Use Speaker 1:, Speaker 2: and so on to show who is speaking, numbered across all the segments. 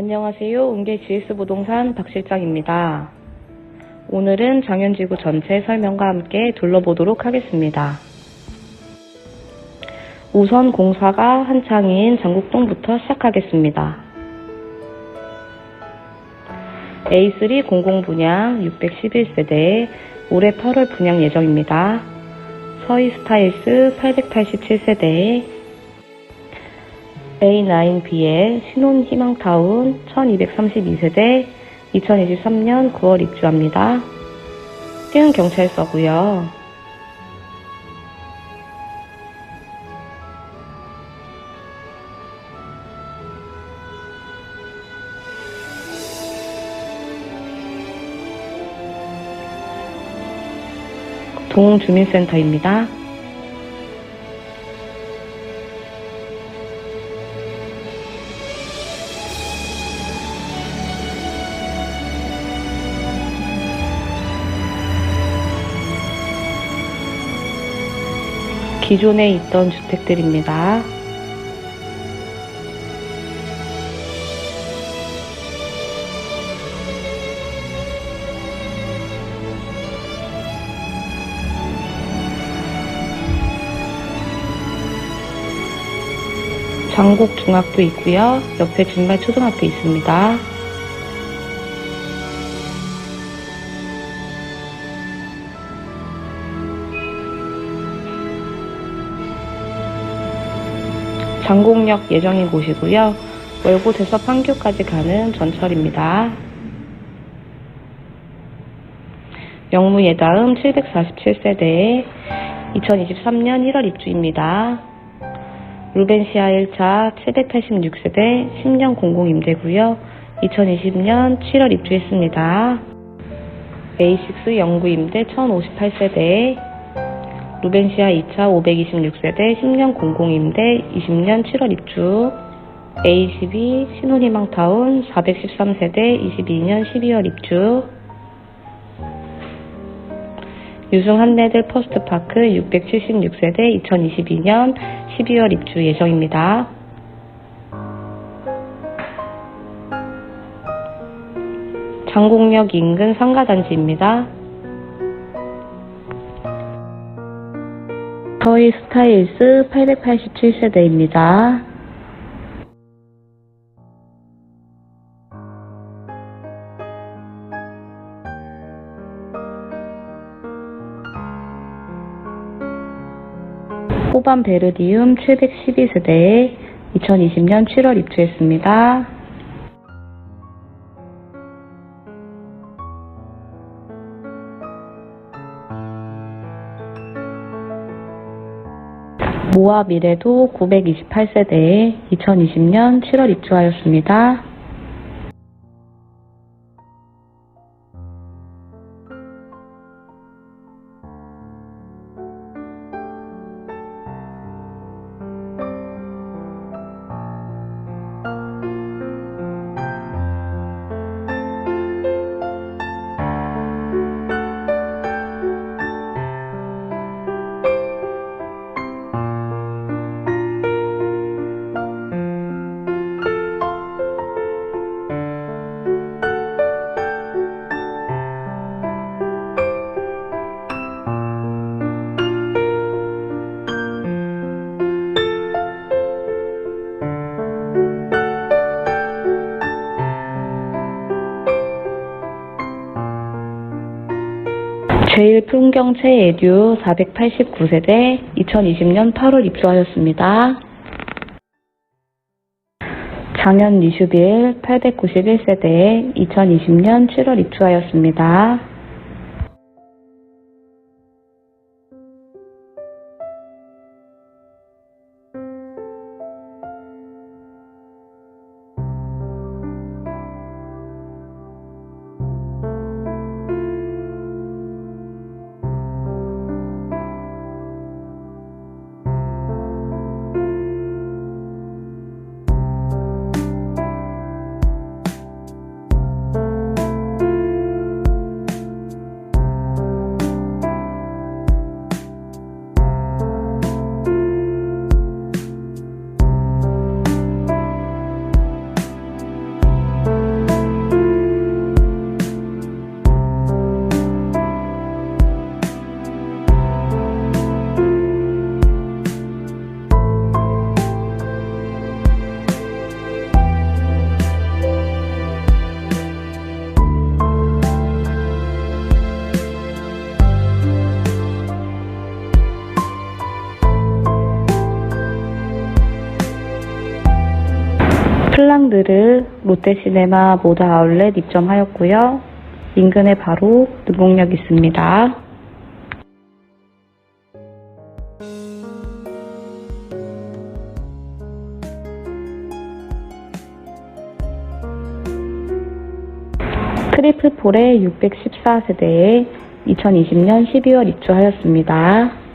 Speaker 1: 안녕하세요. 은계 GS 부동산 박 실장입니다. 오늘은 장현지구 전체 설명과 함께 둘러보도록 하겠습니다. 우선 공사가 한창인 장국동부터 시작하겠습니다. A3 공공 분양 611세대 올해 8월 분양 예정입니다. 서희 스타일스 887세대 A9B의 신혼 희망타운 1232세대 2023년 9월 입주합니다. 시흥 경찰서고요. 동주민센터입니다. 기존에 있던 주택들입니다. 장곡 중학교 있고요. 옆에 준말 초등학교 있습니다. 장곡역 예정인 곳이고요. 월곶에서 판교까지 가는 전철입니다. 영무예 다음 747세대 2023년 1월 입주입니다. 루벤시아 1차 786세대 10년 공공 임대고요. 2020년 7월 입주했습니다. A6 영구 임대 1058세대 루벤시아 2차 526세대 10년 공공임대 20년 7월 입주 A12 신혼희망타운 413세대 22년 12월 입주 유승 한내들 퍼스트파크 676세대 2022년 12월 입주 예정입니다. 장곡역 인근 상가단지입니다. 서희 스타일스 887세대입니다. 호반 베르디움 712세대에 2020년 7월 입주했습니다. 모아 미래도 928세대에 2020년 7월 입주하였습니다. 제일 풍경채 에듀 489세대 2020년 8월 입주하였습니다. 장현 리슈빌 891세대에 2020년 7월 입주하였습니다. 상황들을 롯데시네마 모다 아울렛 입점하였고요. 인근에 바로 능곡역 있습니다. 트리플 폴의 614세대에 2020년 12월 입주하였습니다.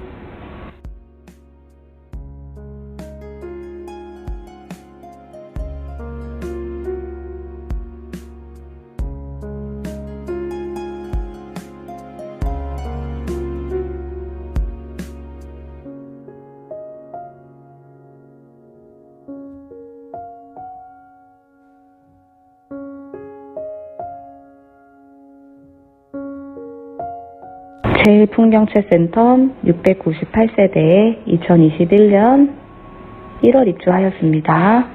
Speaker 1: 제일풍경채센터 698세대에 2021년 1월 입주하였습니다.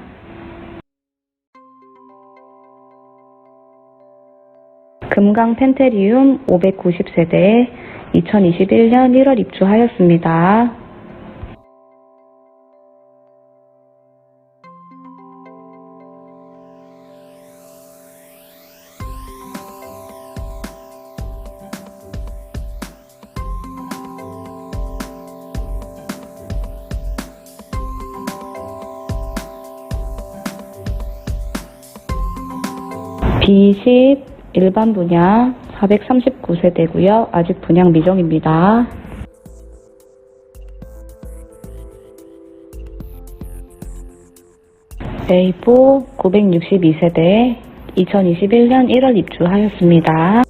Speaker 1: 금강 펜테리움 590세대에 2021년 1월 입주하였습니다. B10 일반 분양 439세대고요. 아직 분양 미정입니다. A4 962세대 2021년 1월 입주하였습니다.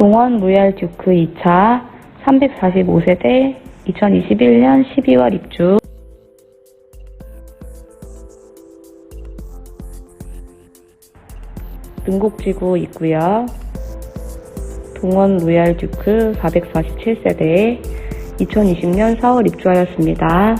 Speaker 1: 동원 로얄 듀크 2차 345세대 2021년 12월 입주 능곡지구 있고요. 동원 로얄 듀크 447세대에 2020년 4월 입주하였습니다.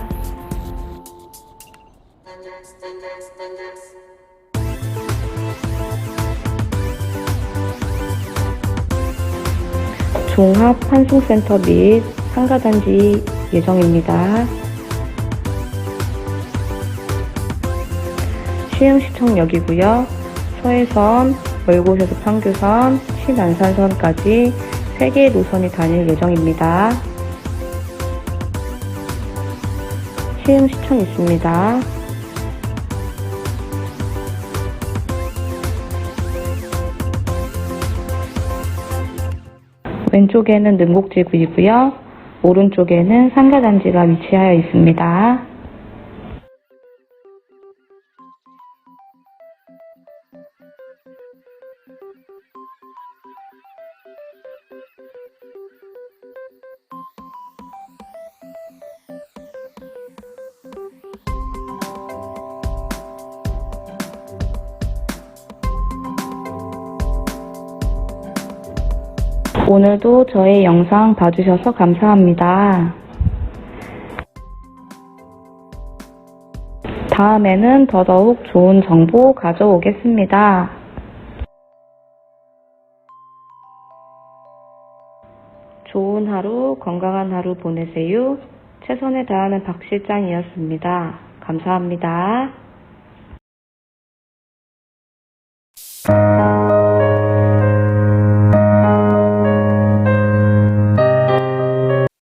Speaker 1: 종합 환승센터 및 상가단지 예정입니다. 시흥시청역이고요. 서해선, 월곶에서 판교선, 신안산선까지 3개의 노선이 다닐 예정입니다. 시흥 시청 있습니다. 왼쪽에는 능곡지구이고요. 오른쪽에는 상가단지가 위치하여 있습니다. 오늘도 저의 영상 봐주셔서 감사합니다. 다음에는 더더욱 좋은 정보 가져오겠습니다. 좋은 하루, 건강한 하루 보내세요. 최선을 다하는 박 실장이었습니다. 감사합니다.